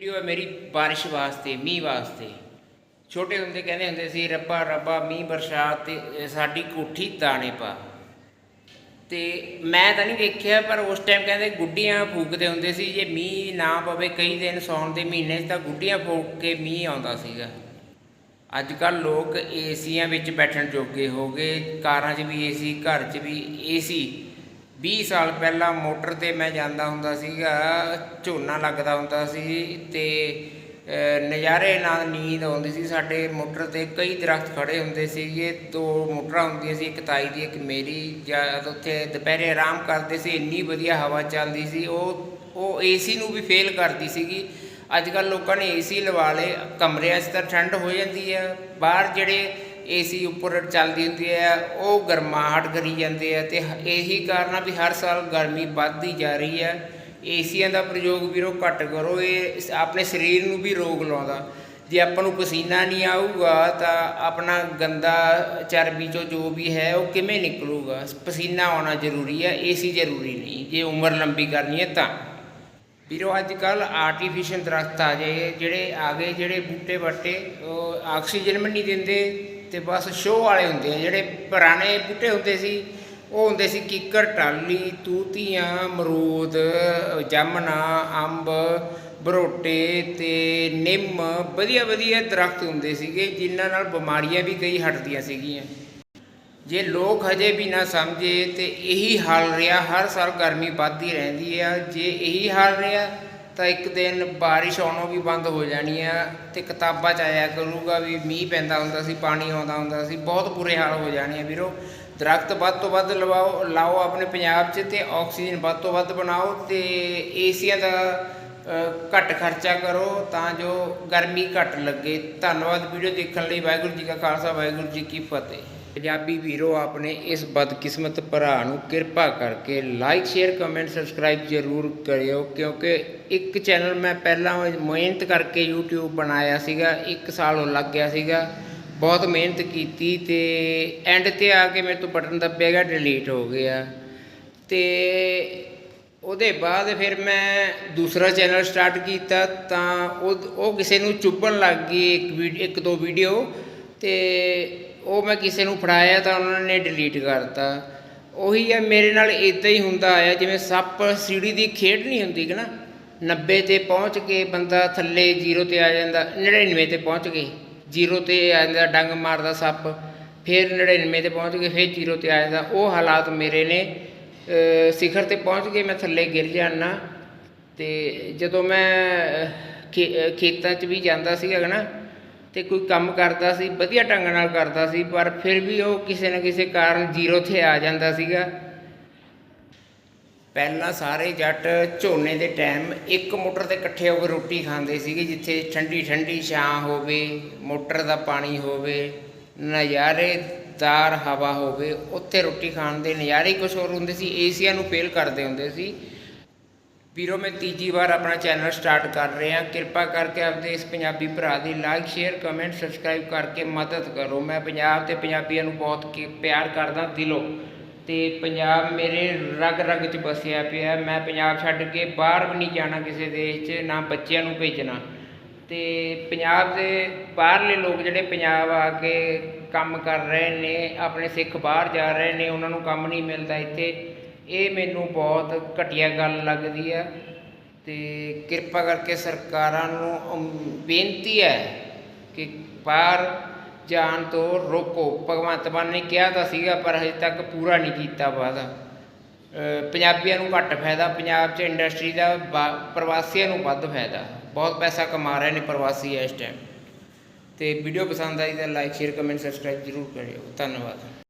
Video ਹੈ ਮੇਰੀ ਬਾਰਿਸ਼ ਵਾਸਤੇ, ਮੀਂਹ ਵਾਸਤੇ। ਛੋਟੇ ਹੁੰਦੇ ਕਹਿੰਦੇ ਹੁੰਦੇ ਸੀ, ਰੱਬਾ ਰੱਬਾ, ਮੀਂਹ ਬਰਸਾਤ ਤੇ ਸਾਡੀ ਕੋਠੀ ਦਾਣੇ ਪਾ। ਤੇ ਮੈਂ ਤਾਂ ਨਹੀਂ ਦੇਖਿਆ ਪਰ ਉਸ ਟਾਈਮ ਕਹਿੰਦੇ ਗੁੱਡੀਆਂ ਫੂਕਦੇ ਹੁੰਦੇ ਸੀ, ਜੇ ਮੀਂਹ ਨਾ ਪਵੇ ਕਈ ਦਿਨ ਸੌਣ ਦੇ ਮਹੀਨੇ 'ਚ ਤਾਂ ਗੁੱਡੀਆਂ ਫੂਕ ਕੇ ਮੀਂਹ ਆਉਂਦਾ ਸੀਗਾ। ਅੱਜ ਕੱਲ ਲੋਕ ਏਸੀਆਂ ਵਿੱਚ ਬੈਠਣ ਜੋਗੇ ਹੋ ਗਏ, ਕਾਰਾਂ 'ਚ ਵੀ ਏਸੀ, ਘਰ 'ਚ ਵੀ ਏਸੀ। 20 ਸਾਲ ਪਹਿਲਾਂ ਮੋਟਰ ਤੇ ਮੈਂ ਜਾਂਦਾ ਹੁੰਦਾ ਸੀਗਾ, ਝੋਨਾ ਲੱਗਦਾ ਹੁੰਦਾ ਸੀ ਤੇ ਨਜ਼ਾਰੇ ਨਾਲ ਨੀਂਦ ਆਉਂਦੀ ਸੀ। ਸਾਡੇ ਮੋਟਰ ਤੇ ਕਈ ਦਰਖਤ ਖੜੇ ਹੁੰਦੇ ਸੀਗੇ, ਦੋ ਮੋਟਰਾਂ ਹੁੰਦੀਆਂ ਸੀ, ਇੱਕ ਤਾਈ ਦੀ, ਇੱਕ ਮੇਰੀ। ਜਦ ਉੱਥੇ ਦੁਪਹਿਰੇ ਆਰਾਮ ਕਰਦੇ ਸੀ, ਇੰਨੀ ਵਧੀਆ ਹਵਾ ਚੱਲਦੀ ਸੀ, ਉਹ ਉਹ ਏਸੀ ਨੂੰ ਵੀ ਫੇਲ ਕਰਦੀ ਸੀਗੀ। ਅੱਜ ਕੱਲ ਲੋਕਾਂ ਨੇ ਏਸੀ ਲਵਾ ਲਏ, ਕਮਰਿਆਂ 'ਚ ਤਾਂ ਠੰਡ ਹੋ ਜਾਂਦੀ ਆ। ਬਾਹਰ ਜਿਹੜੇ ਏਸੀ ਉੱਪਰ ਚੱਲਦੀ ਹੁੰਦੀ ਹੈ, ਉਹ ਗਰਮਾਹਟ ਕਰੀ ਜਾਂਦੇ ਆ ਤੇ ਇਹੀ ਕਾਰਨ ਆ ਵੀ ਹਰ ਸਾਲ ਗਰਮੀ ਵੱਧਦੀ ਜਾ ਰਹੀ ਹੈ। ਏਸੀਆਂ ਦਾ ਪ੍ਰਯੋਗ ਵੀਰੋ ਘੱਟ ਕਰੋ, ਇਹ ਆਪਣੇ ਸਰੀਰ ਨੂੰ ਵੀ ਰੋਗ ਲਾਉਂਦਾ। ਜੇ ਆਪਾਂ ਨੂੰ ਪਸੀਨਾ ਨਹੀਂ ਆਊਗਾ ਤਾਂ ਆਪਣਾ ਗੰਦਾ ਚਰਬੀ ਚੋਂ ਜੋ ਵੀ ਹੈ, ਉਹ ਕਿਵੇਂ ਨਿਕਲੂਗਾ? ਪਸੀਨਾ ਆਉਣਾ ਜ਼ਰੂਰੀ ਹੈ, ਏਸੀ ਜ਼ਰੂਰੀ ਨਹੀਂ। ਜੇ ਉਮਰ ਲੰਬੀ ਕਰਨੀ ਹੈ ਤਾਂ। ਵੀਰੋ ਅੱਜ ਕੱਲ ਆਰਟੀਫੀਸ਼ੀਅਲ ਦਰਖਤ ਆ ਗਏ, ਜਿਹੜੇ ਆ ਗਏ ਜਿਹੜੇ ਬੂਟੇ ਬੱਟੇ ਉਹ ਆਕਸੀਜਨ ਵੀ ਨਹੀਂ ਦਿੰਦੇ ਤੇ ਬਸ ਸ਼ੋਅ ਵਾਲੇ ਹੁੰਦੇ ਆ, ਜਿਹੜੇ ਪੁਰਾਣੇ ਬੂਟੇ ਹੁੰਦੇ ਸੀ, ਉਹ ਹੁੰਦੇ ਸੀ ਕਿੱਕਰ ਟਾਲੀ ਤੂਤੀਆਂ ਮਰੂਦ ਜਾਮਣਾ, ਅੰਬ, ਬਰੋਟੇ ਤੇ ਨਿੰਮ, ਵਧੀਆ ਵਧੀਆ ਦਰਖਤ ਹੁੰਦੇ ਸੀਗੇ, ਜਿਨ੍ਹਾਂ ਨਾਲ ਬਿਮਾਰੀਆਂ ਵੀ ਕਈ ਹਟਦੀਆਂ ਸੀਗੀਆਂ। ਜੇ ਲੋਕ ਹਜੇ ਵੀ ਨਾ ਸਮਝੇ ਤੇ ਇਹੀ ਹਾਲ ਰਿਹਾ, ਹਰ ਸਾਲ ਗਰਮੀ ਵੱਧਦੀ ਰਹਿੰਦੀ ਆ, ਜੇ ਇਹੀ ਹਾਲ ਰਿਹਾ ਤਾਂ ਇੱਕ ਦਿਨ ਬਾਰਿਸ਼ ਆਉਣੋਂ ਵੀ ਬੰਦ ਹੋ ਜਾਣੀ ਆ ਤੇ ਕਿਤਾਬਾਂ 'ਚ ਆਇਆ ਕਰੂਗਾ ਵੀ ਮੀਂਹ ਪੈਂਦਾ ਹੁੰਦਾ ਸੀ, ਪਾਣੀ ਆਉਂਦਾ ਹੁੰਦਾ ਸੀ, ਬਹੁਤ ਬੁਰੇ ਹਾਲ ਹੋ ਜਾਣੇ ਆ ਵੀਰੋ। ਦਰਖਤ ਵੱਧ ਤੋਂ ਵੱਧ ਲਵਾਓ, ਲਾਓ ਆਪਣੇ ਪੰਜਾਬ 'ਚ ਤੇ ਆਕਸੀਜਨ ਵੱਧ ਤੋਂ ਵੱਧ ਬਣਾਓ ਤੇ ਏਸੀਆਂ ਦਾ ਘੱਟ ਖਰਚਾ ਕਰੋ ਤਾਂ ਜੋ ਗਰਮੀ ਘੱਟ ਲੱਗੇ। ਧੰਨਵਾਦ ਵੀਡੀਓ ਦੇਖਣ ਲਈ, ਵਾਹਿਗੁਰੂ ਜੀ ਕਾ ਖਾਲਸਾ, ਵਾਹਿਗੁਰੂ ਜੀ ਕੀ ਫਤਿਹ। ਪੰਜਾਬੀ ਵੀਰੋ, ਆਪਣੇ ਇਸ ਬਦਕਿਸਮਤ ਭਰਾ ਨੂੰ ਕਿਰਪਾ ਕਰਕੇ ਲਾਈਕ ਸ਼ੇਅਰ ਕਮੈਂਟ ਸਬਸਕ੍ਰਾਈਬ ਜ਼ਰੂਰ ਕਰਿਓ, ਕਿਉਂਕਿ ਇੱਕ ਚੈਨਲ ਮੈਂ ਪਹਿਲਾਂ ਮਿਹਨਤ ਕਰਕੇ YouTube ਬਣਾਇਆ ਸੀਗਾ, ਇੱਕ ਸਾਲ ਉਹ ਲੱਗ ਗਿਆ ਸੀਗਾ, ਬਹੁਤ ਮਿਹਨਤ ਕੀਤੀ ਤੇ ਐਂਡ ਤੇ ਆ ਕੇ ਮੇਰੇ ਤੋਂ ਬਟਨ ਦੱਬਿਆ ਗਿਆ ਡਿਲੀਟ ਹੋ ਗਿਆ। ਤੇ ਉਹਦੇ ਬਾਅਦ ਫਿਰ ਮੈਂ ਦੂਸਰਾ ਚੈਨਲ ਸਟਾਰਟ ਕੀਤਾ, ਤਾਂ ਉਹ ਉਹ ਕਿਸੇ ਨੂੰ ਚੁੱਭਣ ਲੱਗ ਗਈ ਇੱਕ ਵੀਡ- ਇੱਕ ਦੋ ਵੀਡੀਓ ਤੇ ਉਹ ਮੈਂ ਕਿਸੇ ਨੂੰ ਫੜਾਇਆ ਤਾਂ ਉਹਨਾਂ ਨੇ ਡਿਲੀਟ ਕਰਤਾ। ਉਹੀ ਹੈ ਮੇਰੇ ਨਾਲ ਇਦਾਂ ਹੀ ਹੁੰਦਾ ਆਇਆ, ਜਿਵੇਂ ਸੱਪ ਸੀੜੀ ਦੀ ਖੇਡ ਨਹੀਂ ਹੁੰਦੀ ਕਿ ਨਾ 90 ਤੇ ਪਹੁੰਚ ਕੇ ਬੰਦਾ ਥੱਲੇ ਜ਼ੀਰੋ ਤੇ ਆ ਜਾਂਦਾ 99 ਤੇ ਪਹੁੰਚ ਕੇ ਜ਼ੀਰੋ ਤੇ ਆ ਜਾਂਦਾ, ਡੰਗ ਮਾਰਦਾ ਸੱਪ, ਫਿਰ 99 ਤੇ ਪਹੁੰਚ ਕੇ ਫਿਰ ਜ਼ੀਰੋ ਤੇ ਆ ਜਾਂਦਾ। ਉਹ ਹਾਲਾਤ ਮੇਰੇ ਨੇ ਸਿਖਰ ਤੇ ਪਹੁੰਚ ਕੇ ਮੈਂ ਥੱਲੇ ਗਿਰ ਜਾਣਾ ਤੇ ਜਦੋਂ ਮੈਂ ਖੇ- ਖੇਤਾਂ 'ਚ ਵੀ ਜਾਂਦਾ ਸੀਗਾ ਨਾ ਤੇ ਕੋਈ ਕੰਮ ਕਰਦਾ ਸੀ, ਵਧੀਆ ਢੰਗ ਨਾਲ ਕਰਦਾ ਸੀ, ਪਰ ਫਿਰ ਵੀ ਉਹ ਕਿਸੇ ਨਾ ਕਿਸੇ ਕਾਰਨ ਜ਼ੀਰੋ ਤੇ ਆ ਜਾਂਦਾ ਸੀਗਾ। ਪਹਿਲਾਂ ਸਾਰੇ ਜੱਟ ਝੋਨੇ ਦੇ ਟਾਈਮ ਇੱਕ ਮੋਟਰ ਤੇ ਇਕੱਠੇ ਹੋ ਕੇ ਰੋਟੀ ਖਾਂਦੇ ਸੀਗੇ, ਜਿੱਥੇ ਠੰਡੀ ਠੰਡੀ ਛਾਂ ਹੋਵੇ, ਮੋਟਰ ਦਾ ਪਾਣੀ ਹੋਵੇ ਨਜ਼ਾਰੇਦਾਰ ਹਵਾ ਹੋਵੇ, ਉੱਥੇ ਰੋਟੀ ਖਾਣ ਦੇ ਨਜ਼ਾਰੇ ਹੀ ਕੁਝ ਹੋਰ ਹੁੰਦੇ ਸੀ, ਏਸੀਆਂ ਨੂੰ ਫੇਲ ਕਰਦੇ ਹੁੰਦੇ ਸੀ। ਵੀਰੋ, ਮੈਂ ਤੀਜੀ ਵਾਰ ਆਪਣਾ ਚੈਨਲ ਸਟਾਰਟ ਕਰ ਰਿਹਾ। ਕਿਰਪਾ ਕਰਕੇ ਆਪਦੇ ਇਸ ਪੰਜਾਬੀ ਭਰਾ ਦੀ ਲਾਈਕ ਸ਼ੇਅਰ ਕਮੈਂਟ ਸਬਸਕ੍ਰਾਈਬ ਕਰਕੇ ਮਦਦ ਕਰੋ। ਮੈਂ ਪੰਜਾਬ ਤੇ ਪੰਜਾਬੀਆਂ ਨੂੰ ਬਹੁਤ ਪਿਆਰ ਕਰਦਾ ਦਿਲੋਂ। ਤੇ ਪੰਜਾਬ ਮੇਰੇ ਰਗ ਰਗ 'ਚ ਵਸਿਆ ਪਿਆ ਮੈਂ ਪੰਜਾਬ ਛੱਡ ਕੇ ਬਾਹਰ ਵੀ ਨਹੀਂ ਜਾਣਾ ਕਿਸੇ ਦੇਸ਼ 'ਚ, ਨਾ ਬੱਚਿਆਂ ਨੂੰ ਭੇਜਣਾ। ਤੇ ਪੰਜਾਬ ਦੇ ਬਾਹਰਲੇ ਲੋਕ ਜਿਹੜੇ ਪੰਜਾਬ ਆ ਕੇ ਕੰਮ ਕਰ ਰਹੇ ਨੇ, ਆਪਣੇ ਸਿੱਖ ਬਾਹਰ ਜਾ ਰਹੇ ਨੇ, ਉਹਨਾਂ ਨੂੰ ਕੰਮ ਨਹੀਂ ਮਿਲਦਾ ਇੱਥੇ। ਇਹ ਮੈਨੂੰ ਬਹੁਤ ਘਟੀਆ ਗੱਲ ਲੱਗਦੀ ਆ ਤੇ ਕਿਰਪਾ ਕਰਕੇ ਸਰਕਾਰਾਂ ਨੂੰ ਬੇਨਤੀ ਹੈ ਕਿ ਬਾਹਰ ਜਾਣ ਤੋਂ ਰੋਕੋ। ਭਗਵੰਤ ਮਾਨ ਨੇ ਕਿਹਾ ਤਾਂ ਸੀਗਾ, ਪਰ ਹਜੇ ਤੱਕ ਪੂਰਾ ਨਹੀਂ ਕੀਤਾ ਵਾਅਦਾ ਪੰਜਾਬੀਆਂ ਨੂੰ ਘੱਟ ਫਾਇਦਾ, ਪੰਜਾਬ 'ਚ ਇੰਡਸਟਰੀ ਦਾ ਬਾ- ਪ੍ਰਵਾਸੀਆਂ ਨੂੰ ਵੱਧ ਫਾਇਦਾ। ਬਹੁਤ ਪੈਸਾ ਕਮਾ ਰਹੇ ਨੇ ਪ੍ਰਵਾਸੀ ਇਸ ਟਾਈਮ ਤੇ ਵੀਡੀਓ ਪਸੰਦ ਆਈ ਤਾਂ ਲਾਈਕ ਸ਼ੇਅਰ ਕਮੈਂਟ ਸਬਸਕ੍ਰਾਈਬ ਜ਼ਰੂਰ ਕਰਿਓ। ਧੰਨਵਾਦ।